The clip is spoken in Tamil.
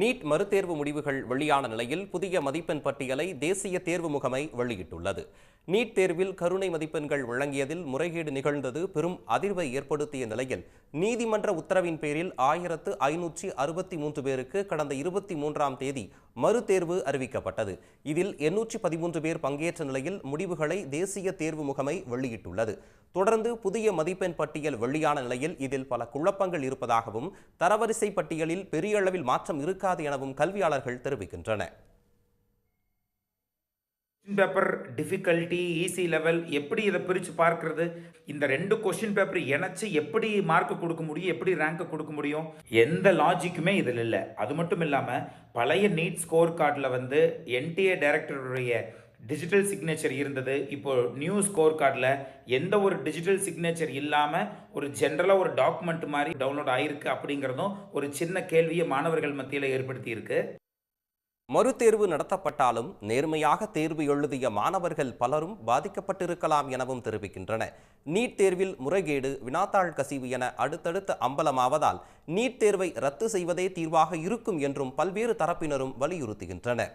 நீட் மறுதேர்வு முடிவுகள் வெளியான நிலையில் புதிய மதிப்பெண் பட்டியலை தேசிய தேர்வு முகமை வெளியிட்டுள்ளது. நீட் தேர்வில் கருணை மதிப்பெண்கள் வழங்கியதில் முறைகேடு நிகழ்ந்தது பெரும் அதிர்வை ஏற்படுத்திய நிலையில் நீதிமன்ற உத்தரவின் பேரில் ஆயிரத்து ஐநூற்றி அறுபத்தி மூன்று பேருக்கு கடந்த இருபத்தி மூன்றாம் தேதி மறுதேர்வு அறிவிக்கப்பட்டது. இதில் எண்ணூற்றி பதிமூன்று பேர் பங்கேற்ற நிலையில் முடிவுகளை தேசிய தேர்வு முகமை வெளியிட்டுள்ளது. தொடர்ந்து புதிய மதிப்பெண் பட்டியல் வெளியான நிலையில் இதில் பல குழப்பங்கள் இருப்பதாகவும் தரவரிசை பட்டியலில் பெரிய அளவில் மாற்றம் இருக்காது எனவும் கல்வியாளர்கள் தெரிவிக்கின்றனர் பேப்பர் டிஃபிகல்ட்டி ஈஸி லெவல் எப்படி இதை பிரித்து பார்க்கறது? இந்த ரெண்டு கொஷின் பேப்பர் இணைச்சி எப்படி மார்க் கொடுக்க முடியும் எப்படி ரேங்க்கை கொடுக்க முடியும்? எந்த லாஜிக்குமே இதில் இல்லை. அது மட்டும் இல்லாமல் பழைய நீட் ஸ்கோர் கார்டில் வந்து என்டிஏ டைரக்டருடைய டிஜிட்டல் சிக்னேச்சர் இருந்தது. இப்போ நியூ ஸ்கோர் கார்டில் எந்த ஒரு டிஜிட்டல் சிக்னேச்சர் இல்லாமல் ஒரு ஜென்ரலாக ஒரு டாக்குமெண்ட் மாதிரி டவுன்லோட் ஆகிருக்கு அப்படிங்கிறதும் ஒரு சின்ன கேள்வியை மாணவர்கள் மத்தியில் ஏற்படுத்தியிருக்கு. மறுதேர்வு நடத்தப்பட்டாலும் நேர்மையாக தேர்வு எழுதிய மாணவர்கள் பலரும் பாதிக்கப்பட்டிருக்கலாம் எனவும் தெரிவிக்கின்றன. நீட் தேர்வில் முறைகேடு வினாத்தாள் கசிவு என அடுத்தடுத்த அம்பலமாவதால் நீட் தேர்வை ரத்து செய்வதே தீர்வாக இருக்கும் என்றும் பல்வேறு தரப்பினரும் வலியுறுத்துகின்றனர்.